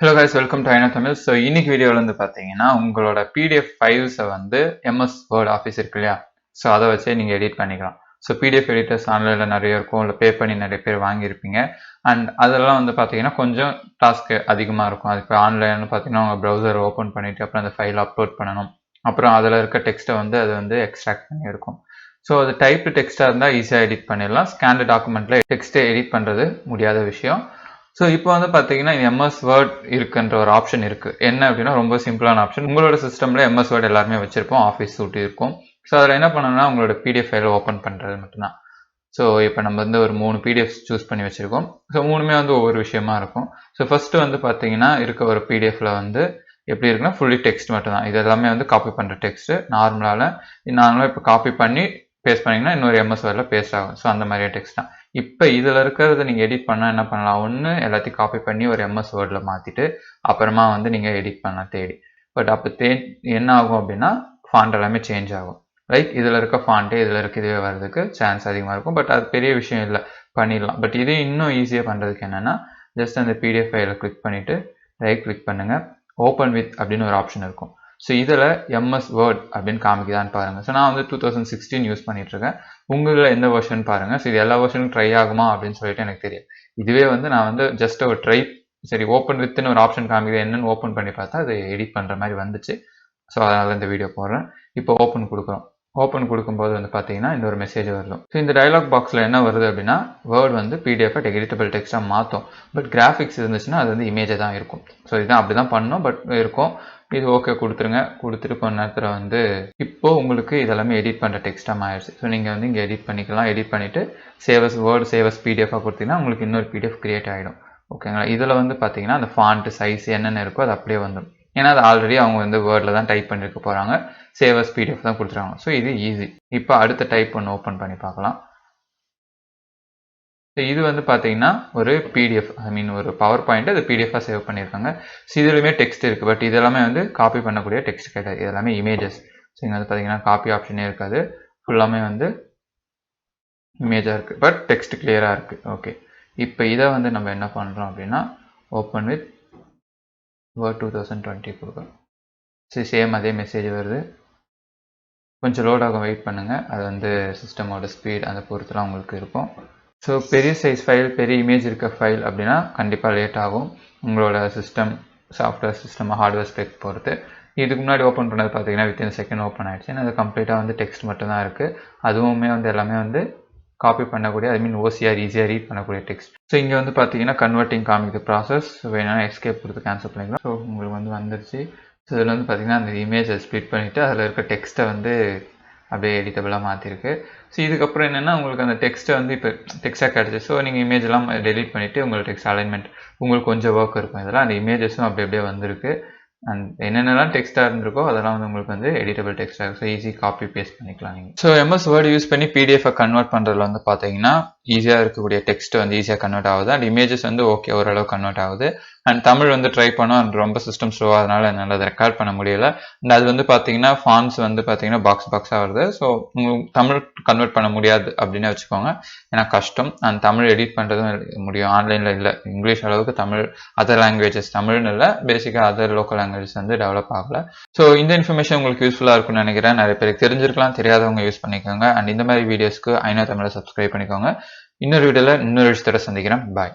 Hello guys welcome to ஐநா Tamil so இன்னைக்கு வீடியோவில் வந்து பார்த்தீங்கன்னா உங்களோட பிடிஎஃப் ஃபைல்ஸை வந்து எம்எஸ் வேர்ட் ஆஃபீஸ் இருக்கு இல்லையா? ஸோ அதை வச்சே நீங்கள் எடிட் பண்ணிக்கலாம். ஸோ பிடிஎஃப் எடிட்டர்ஸ் ஆன்லைனில் நிறைய இருக்கும். இல்லை பே பண்ணி நிறைய பேர் வாங்கியிருப்பீங்க. அண்ட் அதெல்லாம் வந்து பார்த்தீங்கன்னா கொஞ்சம் டாஸ்க் அதிகமாக இருக்கும். அதுக்கு ஆன்லைனில் பார்த்தீங்கன்னா உங்கள் ப்ரௌசர் ஓப்பன் பண்ணிவிட்டு அப்புறம் அந்த ஃபைல் அப்லோட் பண்ணணும். அப்புறம் அதில் இருக்க டெக்ஸ்ட்டை வந்து அது வந்து எக்ஸ்ட்ராக்ட் பண்ணி எடுக்கும் ஸோ அது டைப்டு டெக்ஸ்ட்டாக இருந்தால் ஈஸியாக எடிட் பண்ணிடலாம். ஸ்கேன்டு டாக்குமெண்ட்டில் டெக்ஸ்ட்டை எடிட் பண்ணுறது முடியாத விஷயம். ஸோ இப்போ வந்து பார்த்தீங்கன்னா எம்எஸ் வேர்ட் இருக்குன்ற ஒரு ஆப்ஷன் இருக்குது என்ன அப்படின்னா ரொம்ப சிம்பிளான ஆப்ஷன் உங்களோட சிஸ்டமில் எம்எஸ் வேர்ட் எல்லாருமே வச்சுருப்போம். ஆஃபீஸ் சூட் இருக்கும். ஸோ அதில் என்ன பண்ணணும்னா உங்களோட பிடிஎஃப் ஃபைலை ஓப்பன் பண்ணுறது மட்டும்தான். ஸோ இப்போ நம்ம வந்து ஒரு மூணு பிடிஎஃப் சூஸ் பண்ணி வச்சுருக்கோம். ஸோ மூணுமே வந்து ஒவ்வொரு விஷயமா இருக்கும். ஸோ ஃபஸ்ட்டு வந்து பார்த்தீங்கன்னா இருக்க ஒரு பிடிஎஃப்ல வந்து எப்படி இருக்குன்னா ஃபுல்லி டெக்ஸ்ட் மட்டும் தான் இது எல்லாமே வந்து காப்பி பண்ணுற டெக்ஸ்ட்டு நார்மலால் நார்மலாக இப்போ காப்பி பண்ணி பேஸ்ட் பண்ணிங்கன்னா இன்னொரு எம்எஸ் வேர்டில் பேஸ்ட் ஆகும். ஸோ அந்த மாதிரியே டெக்ஸ்ட் தான். இப்போ இதில் இருக்கிறத நீங்கள் எடிட் பண்ணால் என்ன பண்ணலாம்? ஒன்று எல்லாத்தையும் காப்பி பண்ணி ஒரு எம்எஸ் வேர்டில் மாற்றிட்டு அப்புறமா வந்து நீங்கள் எடிட் பண்ணலாம் தேடி. பட் அப்போ தே என்ன ஆகும் அப்படின்னா ஃபாண்ட் எல்லாமே சேஞ்ச் ஆகும். லைக் இதில் இருக்க ஃபாண்ட்டே இதில் இருக்க இதுவே வர்றதுக்கு சான்ஸ் அதிகமாக இருக்கும். பட் அது பெரிய விஷயம் இல்லை. பண்ணிடலாம். பட் இதே இன்னும் ஈஸியாக பண்ணுறதுக்கு என்னென்னா ஜஸ்ட் அந்த பிடிஎஃப் ஃபைலை கிளிக் பண்ணிவிட்டு ரைட் கிளிக் பண்ணுங்கள் ஓப்பன் வித் அப்படின்னு ஒரு ஆப்ஷன் இருக்கும். ஸோ இதில் எம்எஸ் வேர்ட் அப்படின்னு காமிக்குதான்னு பாருங்கள் ஸோ நான் வந்து டூ தௌசண்ட் சிக்ஸ்டீன் யூஸ் பண்ணிகிட்ருக்கேன் உங்களில் எந்த வெர்ஷன் பாருங்கள் ஸோ இது எல்லா வெர்ஷனும் ட்ரை ஆகுமா அப்படின்னு சொல்லிட்டு எனக்கு தெரியும். இதுவே வந்து நான் வந்து ஜஸ்ட் ஒரு ட்ரை சரி ஓப்பன் வித்துன்னு ஒரு ஆப்ஷன் காமிக்குது. என்னென்னு ஓப்பன் பண்ணி பார்த்தா அது எடிட் பண்ணுற மாதிரி வந்துச்சு. ஸோ அதனால் இந்த வீடியோ போடுறேன். இப்போ ஓப்பன் கொடுக்குறோம். ஓப்பன் கொடுக்கும்போது வந்து பார்த்தீங்கன்னா இந்த ஒரு மெசேஜ் வரும் ஸோ இந்த டைலாக் பாக்ஸில் என்ன வருது அப்படின்னா வேர்ட் வந்து பிடிஎஃப் எடிட்டபிள் டெக்ஸ்ட்டாக மாற்றும் பட் கிராஃபிக்ஸ் இருந்துச்சுன்னா அது வந்து இமேஜாக தான் இருக்கும். ஸோ இதுதான் அப்படி தான் பண்ணோம் பட் இருக்கும். இது ஓகே கொடுத்துருங்க. கொடுத்துட்டு கொஞ்ச நேரத்தில் வந்து இப்போது உங்களுக்கு இதெல்லாமே எடிட் பண்ணுற டெக்ஸ்ட்டாக ஆயிடுச்சு ஸோ நீங்கள் வந்து இங்கே எடிட் பண்ணிக்கலாம். எடிட் பண்ணிவிட்டு சேவஸ் வேர்டு சேவஸ் பிடிஎஃபாக கொடுத்தீங்கன்னா உங்களுக்கு இன்னொரு பிடிஎஃப் கிரியேட் ஆகிடும் ஓகேங்களா இதில் வந்து பார்த்தீங்கன்னா அந்த ஃபாண்ட்டு சைஸ் என்னென்ன இருக்கோ அது அப்படியே வந்துடும். ஏன்னா அது ஆல்ரெடி அவங்க வந்து வேர்டில் தான் டைப் பண்ணிருக்க போகிறாங்க சேவஸ் பிடிஎஃப் தான் கொடுத்துருவாங்க ஸோ இது ஈஸி இப்போ அடுத்த டைப் ஒன்று ஓப்பன் பண்ணி பார்க்கலாம். ஸோ இது வந்து பார்த்தீங்கன்னா ஒரு பிடிஎஃப் ஐ மீன் ஒரு பவர் பாயிண்ட் அது பிடிஎஃபாக சேவ் பண்ணியிருக்காங்க ஸோ இதுலையுமே டெக்ஸ்ட் இருக்குது பட் இதெல்லாமே வந்து காப்பி பண்ணக்கூடிய டெக்ஸ்ட் கிடையாது இதெல்லாமே இமேஜஸ் ஸோ இங்கே வந்து பார்த்தீங்கன்னா காப்பி ஆப்ஷனே இருக்காது. ஃபுல்லாமே வந்து இமேஜாக இருக்குது பட் டெக்ஸ்ட் கிளியராக இருக்குது ஓகே இப்போ இதை வந்து நம்ம என்ன பண்ணுறோம் அப்படின்னா open with word two thousand twenty கொடுக்குறோம் சரி சேம் அதே மெசேஜ் வருது. கொஞ்சம் லோட் ஆகும் வெயிட் பண்ணுங்கள் அது வந்து சிஸ்டமோட ஸ்பீட் அந்த பொறுத்துலாம் உங்களுக்கு இருக்கும். ஸோ பெரிய சைஸ் ஃபைல் பெரிய இமேஜ் இருக்க ஃபைல் அப்படின்னா கண்டிப்பாக லேட் ஆகும். உங்களோட system software system hardware spec பொறுத்து. இதுக்கு முன்னாடி ஓப்பன் பண்ணது பார்த்தீங்கன்னா வித்தின் செகண்ட் ஓப்பன் ஆகிடுச்சு அது கம்ப்ளீட்டாக வந்து டெக்ஸ்ட் மட்டும் தான் இருக்குது அதுவுமே வந்து எல்லாமே வந்து காப்பி பண்ணக்கூடிய ஐ மீன் ஓசிஆர் ஈஸியாக ரீட் பண்ணக்கூடிய டெக்ஸ்ட் ஸோ இங்கே வந்து பார்த்தீங்கன்னா கன்வெர்ட்டிங் காமிக்குது ப்ராசஸ் வேணா எஸ்கேப் கொடுத்து கேன்சல் பண்ணிக்கலாம். ஸோ உங்களுக்கு வந்து வந்துருச்சு. ஸோ இதில் வந்து பார்த்தீங்கன்னா அந்த இமேஜை ஸ்ப்ளிட் பண்ணிவிட்டு அதில் இருக்க டெக்ஸ்ட்டை வந்து அப்படியே எடிட்டபிளாக மாற்றிருக்கு ஸோ இதுக்கப்புறம் என்னென்னா உங்களுக்கு அந்த டெக்ஸ்ட்டை வந்து இப்போ டெக்ஸ்ட்டாக கிடச்சி ஸோ நீங்கள் இமேஜ்லாம் டெலிட் பண்ணிவிட்டு உங்களுக்கு டெக்ஸ்ட் அலைன்மெண்ட் உங்களுக்கு கொஞ்சம் ஒர்க் இருக்கும். இதெல்லாம் அந்த இமேஜஸும் அப்படி அப்படியே வந்திருக்கு. அண்ட் என்னென்னலாம் டெக்ஸ்ட்டாக இருந்திருக்கோ அதெல்லாம் வந்து உங்களுக்கு வந்து எடிட்டபிள் டெக்ஸ்ட்டாக இருக்கும். ஸோ ஈஸி காப்பி பேஸ்ட் பண்ணிக்கலாம் நீங்கள் ஸோ எம்எஸ் வேர்டு யூஸ் பண்ணி பிடிஎஃபை கன்வெர்ட் பண்ணுறதுல வந்து பார்த்தீங்கன்னா ஈஸியாக இருக்கக்கூடிய டெக்ஸ்ட் வந்து ஈஸியாக கன்வெர்ட் ஆகுது. அண்ட் இமேஜஸ் வந்து ஓகே ஓரளவு கன்வெர்ட் ஆகுது. அண்ட் தமிழ் வந்து ட்ரை பண்ணோம். அண்ட் ரொம்ப சிஸ்டம் ஸ்லோவாக அதனால என்னால் அதை ரெக்கார்ட் பண்ண முடியல. அண்ட் அது வந்து பார்த்தீங்கன்னா ஃபான்ஸ் வந்து பார்த்தீங்கன்னா பாக்ஸ் பாக்ஸாக வருது. ஸோ உங்களுக்கு தமிழ் கன்வெர்ட் பண்ண முடியாது அப்படின்னு வச்சுக்கோங்க. ஏன்னா கஷ்டம். அண்ட் தமிழ் எடிட் பண்ணுறதும் முடியும். ஆன்லைனில் இல்லை. இங்கிலீஷ் அளவுக்கு தமிழ் அதர் லாங்குவேஜஸ் தமிழ்னு இல்லை. பேசிக்காக அதர் லோக்கல் லாங்குவேஜ் லாங்குவேஜஸ் வந்து டெவலப் ஆகல. ஸோ இந்த இன்ஃபர்மேஷன் உங்களுக்கு யூஸ்ஃபுல்லாக இருக்கும்னு நினைக்கிறேன். நிறைய பேருக்கு தெரிஞ்சிருக்கலாம் தெரியாதவங்க யூஸ் பண்ணிக்கோங்க. அண்ட் இந்த மாதிரி வீடியோஸ்க்கு ஐநா தமிழை சப்ஸ்கிரைப் பண்ணிக்கோங்க. இன்னொரு வீடியோவில் இன்னொரு விஷயத்தோட சந்திக்கிறேன். பாய்